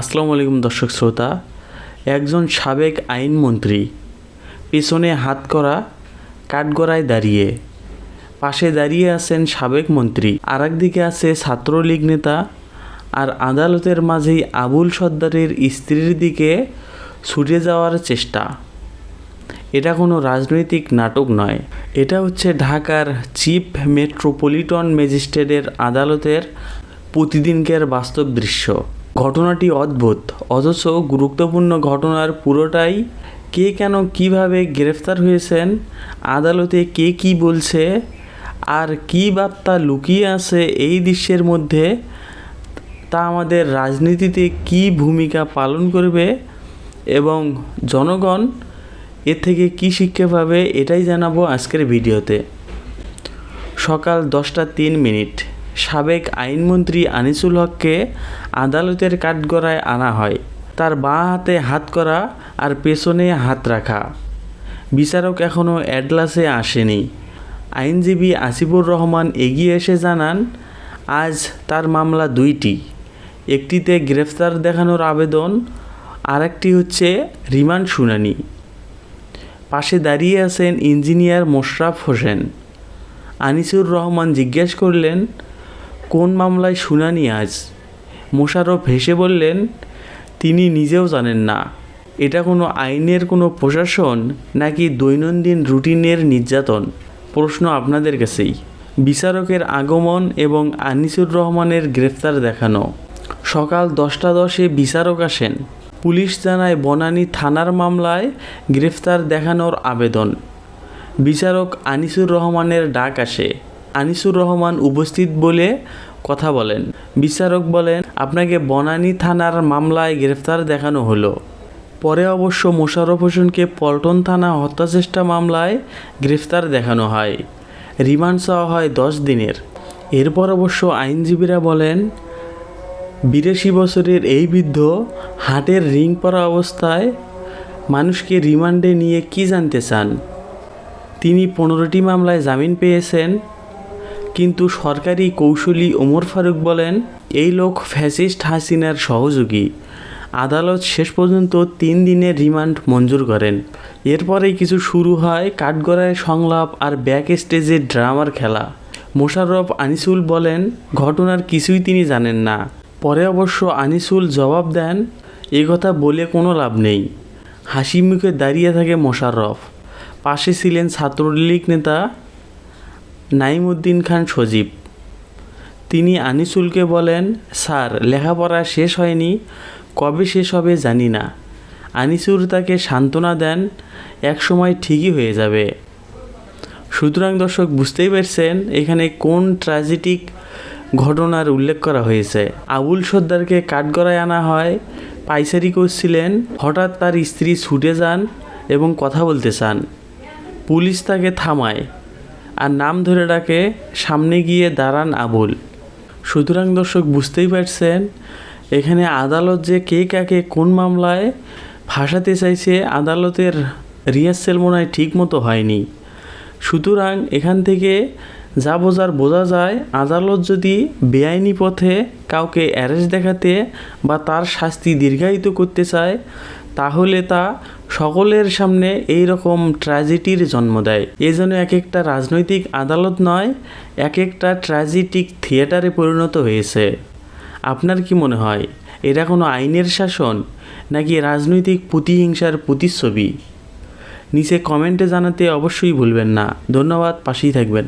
আসসালামু আলাইকুম দর্শক শ্রোতা। একজন সাবেক আইনমন্ত্রী, পেছনে হাত করা, কাঠগড়ায় দাঁড়িয়ে, পাশে দাঁড়িয়ে আছেন সাবেক মন্ত্রী আর একদিকে আছে ছাত্রলীগ নেতা আর আদালতের মাঝেই আবুল সর্দারের স্ত্রীর দিকে ছুটে যাওয়ার চেষ্টা। এটা কোনো রাজনৈতিক নাটক নয়। এটা হচ্ছে ঢাকার চিফ মেট্রোপলিটন ম্যাজিস্ট্রেটের আদালতের প্রতিদিনকার বাস্তব দৃশ্য। ঘটনাটি অদ্ভুত। অথচ গুরুত্বপূর্ণ ঘটনার পুরোটাই কে কেন কীভাবে গ্রেফতার হয়েছেন, আদালতে কে কি বলছে, আর কী বার্তা লুকিয়ে আছে এই দৃশ্যের মধ্যে, তা আমাদের রাজনীতিতে কী ভূমিকা পালন করবে এবং জনগণ এর থেকে কী শিক্ষা পাবে, এটাই জানাব আজকের ভিডিওতে। সকাল দশটা তিন মিনিট। সাবেক আইনমন্ত্রী আনিসুল হককে আদালতের কাঠগড়ায় আনা হয়। তার বাঁ হাতে হাত করা আর পেছনে হাত রাখা। বিচারক এখনও অ্যাডলাসে আসেনি। আইনজীবী আসিফুর রহমান এগিয়ে এসে জানান, আজ তার মামলা দুইটি। একটিতে গ্রেফতার দেখানোর আবেদন, আরেকটি হচ্ছে রিমান্ড শুনানি। পাশে দাঁড়িয়ে আছেন ইঞ্জিনিয়ার মোশরাফ হোসেন। আনিসুর রহমান জিজ্ঞেস করলেন কোন মামলায় শুনানি আজ? মোশারফ হেসে বললেন, তিনি নিজেও জানেন না। এটা কোনো আইনের কোনো প্রশাসন নাকি দৈনন্দিন রুটিনের নির্যাতন? প্রশ্ন আপনাদের কাছেই। বিচারকের আগমন এবং আনিসুর রহমানের গ্রেফতার দেখানো। সকাল দশটা দশে বিচারক আসেন। পুলিশ জানায়, বনানী থানার মামলায় গ্রেফতার দেখানোর আবেদন। বিচারক আনিসুর রহমানের ডাক আসে। আনিসুর রহমান উপস্থিত বলে কথা বলেন। বিচারক বলেন, আপনাকে বনানী থানার মামলায় গ্রেফতার দেখানো হলো। পরে অবশ্য মোশাররফ হোসেনকে পল্টন থানা হত্যাচেষ্টা মামলায় গ্রেফতার দেখানো হয়। রিমান্ড চাওয়া হয় দশ দিনের। এরপর অবশ্য আইনজীবীরা বলেন, বিরাশি বছরের এই বৃদ্ধ হাটের রিং পরা অবস্থায় মানুষকে রিমান্ডে নিয়ে কি জানতে চান? তিনি পনেরোটি মামলায় জামিন পেয়েছেন। কিন্তু সরকারি কৌশলী ওমর ফারুক বলেন, এই লোক ফ্যাসিস্ট হাসিনার সহযোগী। আদালত শেষ পর্যন্ত তিন দিনের রিমান্ড মঞ্জুর করেন। এরপরেই কিছু শুরু হয় কাঠগড়ায় সংলাপ আর ব্যাক স্টেজে ড্রামার খেলা। মোশাররফ আনিসুল বলেন, ঘটনার কিছুই তিনি জানেন না। পরে অবশ্য আনিসুল জবাব দেন, এ কথা বলে কোনো লাভ নেই। হাসি মুখে দাঁড়িয়ে থাকে মোশাররফ। পাশে ছিলেন ছাত্রলীগ নেতা নাইমুদ্দিন খান সজীব। তিনি আনিসুলকে বলেন, স্যার, লেখাপড়া শেষ হয়নি, কবে শেষ হবে জানি না। আনিসুর তাকে সান্ত্বনা দেন এক সময় ঠিকই হয়ে যাবে। সুতরাং দর্শক, বুঝতেই পারছেন, এখানে কোন ট্র্যাজেটিক ঘটনার উল্লেখ করা হয়েছে। আবুল সর্দারকে কাঠগড়ায় আনা হয় পাইসারি করছিলেন, হঠাৎ তার স্ত্রী ছুটে যান এবং কথা বলতে চান। পুলিশ তাকে থামায়। আর নাম ধরে ডাকে, সামনে গিয়ে দাঁড়ান আবুল। সুতরাং দর্শক বুঝতেই পারছেন, এখানে আদালত যে কে কাকে কোন মামলায় ফাঁসাতে চাইছে, আদালতের রিহার্সেল মনে হয় ঠিক মতো হয়নি। সুতরাং এখান থেকে যা বোঝার বোঝা যায়, আদালত যদি বেআইনি পথে কাউকে অ্যারেস্ট দেখাতে বা তার শাস্তি দীর্ঘায়িত করতে চায় তাহলে তা সকলের সামনে এই রকম ট্র্যাজেডির জন্ম দেয়। এই জন্য এক একটা রাজনৈতিক আদালত নয় এক একটা ট্র্যাজেটিক থিয়েটারে পরিণত হয়েছে। আপনার কি মনে হয় এটা কোনো আইনের শাসন নাকি রাজনৈতিক প্রতিহিংসার প্রতিচ্ছবি? নিচে কমেন্টে জানাতে অবশ্যই ভুলবেন না। ধন্যবাদ, পাশেই থাকবেন।